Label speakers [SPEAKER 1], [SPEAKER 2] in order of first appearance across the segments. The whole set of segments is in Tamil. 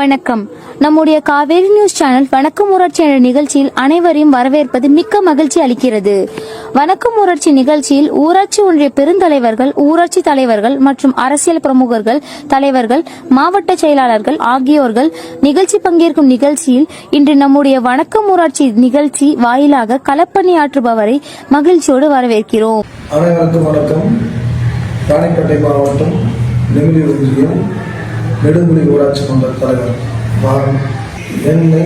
[SPEAKER 1] வணக்கம். நம்முடைய காவேரி நியூஸ் சேனல் வணக்கம் ஊராட்சி என்ற நிகழ்ச்சியில் அனைவரையும் வரவேற்பது மிக்க மகிழ்ச்சி அளிக்கிறது. வணக்கம் ஊராட்சி நிகழ்ச்சியில் ஊராட்சி ஒன்றிய பெருந்தலைவர்கள் ஊராட்சி தலைவர்கள் மற்றும் அரசியல் பிரமுகர்கள் தலைவர்கள் மாவட்ட செயலாளர்கள் ஆகியோர்கள் நிகழ்ச்சி பங்கேற்கும் நிகழ்ச்சியில் இன்று நம்முடைய வணக்கம் ஊராட்சி நிகழ்ச்சி வாயிலாக களப்பணியாற்றுபவரை மகிழ்ச்சியோடு வரவேற்கிறோம்.
[SPEAKER 2] அனைவருக்கும் வணக்கம். ராணிப்பேட்டை மாவட்டம் நெமிலி ஒன்றியம் நெடுங்குடி ஊராட்சி மன்ற தலைவர் நான் என்னை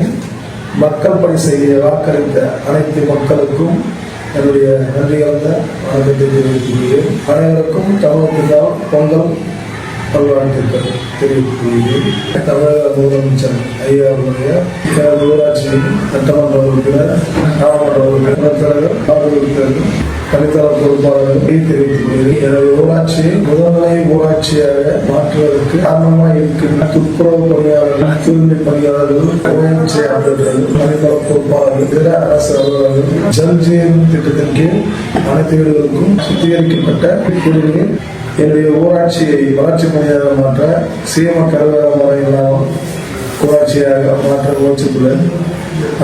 [SPEAKER 2] மக்கள் பணி செய்ய வாக்களித்த அனைத்து மக்களுக்கும் என்னுடைய நன்றி கலந்த வணக்கத்தை தெரிவித்துக்கொள்கிறேன். அனைவருக்கும் தமிழகத்தில் பொங்கல் நல்வாழ்த்துக்கள் தெரிவித்துக்கொள்கிறேன். தமிழக முதலமைச்சர் ஐயா அவருடைய ஊராட்சியின் சட்டமன்ற உறுப்பினர் மாவட்ட கலைத்தள தனித்தள பொறுப்பாளர்களை தெரிவித்துக் கொள்கிறேன் எனது ஊராட்சியை முதல்நிலை ஊராட்சியாக மாற்றுவதற்கு காரணமாக இருக்கின்ற துப்புரவு பணியாளர்கள் தூய்மை பணியாளர்கள் ஊராட்சி ஆதரர்கள் தனித்தள பொறுப்பாளர்கள் இதர அரசு அலுவலர்கள் ஜல்ஜீவன் திட்டத்தின் கீழ் அனைத்து வீடுகளுக்கும் சுத்திகரிக்கப்பட்ட குடிநீர் என்னுடைய ஊராட்சியை வளர்ச்சி பணியாக மாற்ற சீம கருவக முறை இல்லாமல் ஊராட்சியாக மாற்ற முயற்சித்துள்ளேன்.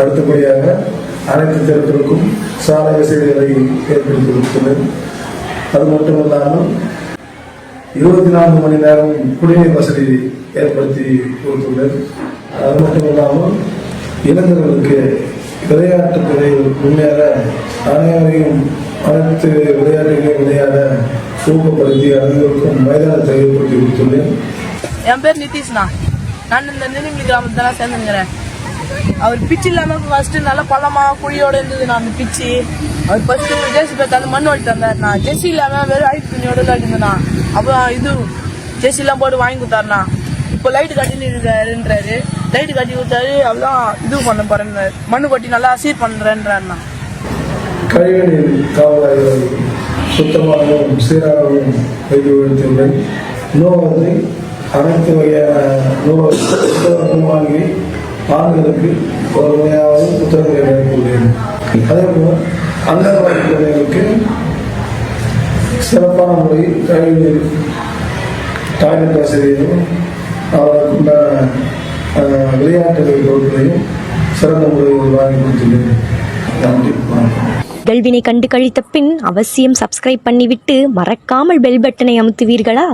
[SPEAKER 2] அடுத்தபடியாக அனைத்து தெருக்களுக்கும் சாலை வசதிகளை ஏற்படுத்தி கொடுத்துள்ளேன் அது மட்டுமல்லாமல் இருபத்தி நான்கு மணி நேரம் குடிநீர் வசதி ஏற்படுத்தி கொடுத்துள்ளேன் அது மட்டுமில்லாமல் இளைஞர்களுக்கு விளையாட்டு துறையில் முன்னேற அனைவரையும் அனைத்து விளையாட்டுகளையும் விளையாட ஊக்கப்படுத்தி அனைவருக்கும் மைதானத்தை ஏற்படுத்தி கொடுத்துள்ளேன்.
[SPEAKER 3] என் பேர் நிதிஷ்ணா நான் இந்த நினைவு கிராமத்தில் சேர்ந்துங்கிறேன் அவர் பிச்சு இல்லாம ஃபர்ஸ்ட் நல்ல பள்ளமா குழியோட இருந்தது நான் அந்த பிச்சு. அவர் ஃபர்ஸ்ட் ஜெர்சி பேத்து மண் வட்டி தந்தார் நான் ஜெர்சி இல்லாம வெறும் அழுக்கு துணியோட இருந்தேண்ணா அப்புறம் இது ஜெர்சி எல்லாம் போட்டு வாங்கி கொடுத்தாருண்ணா இப்போ லைட் கட்டின்னு இருக்காருன்றாரு லைட் கட்டி கொடுத்தாரு. அவ்வளோதான் இது பண்ண போறேன் மண்ணு கொட்டி நல்லா சீர் பண்றேன்றாருண்ணா
[SPEAKER 2] கழிவுநீர் காவலாய்களை சுத்தமாகவும் சீராகவும் வைத்து கொடுத்துள்ளேன் நோவதை அனைத்து வகையான நோய் வாங்கி ஆண்களுக்கு ஒரு முறையாவது புத்தகங்களை வழங்கியுள்ளேன். அதே போல் அங்கன்வாடி குழந்தைகளுக்கு சிறப்பான முறையில் கல்வி டாய்லெட் வசதியையும் அவர்களுக்கு விளையாட்டுகள் பொருட்களையும் சிறந்த முறையில் வாங்கி கொடுத்துள்ளேன். நன்றி. வணக்கம்
[SPEAKER 4] நிகழ்வினை கண்டு கழித்த பின் அவசியம் சப்ஸ்கிரைப் பண்ணிவிட்டு மறக்காமல் பெல் பட்டனை அமுத்துவீர்களா?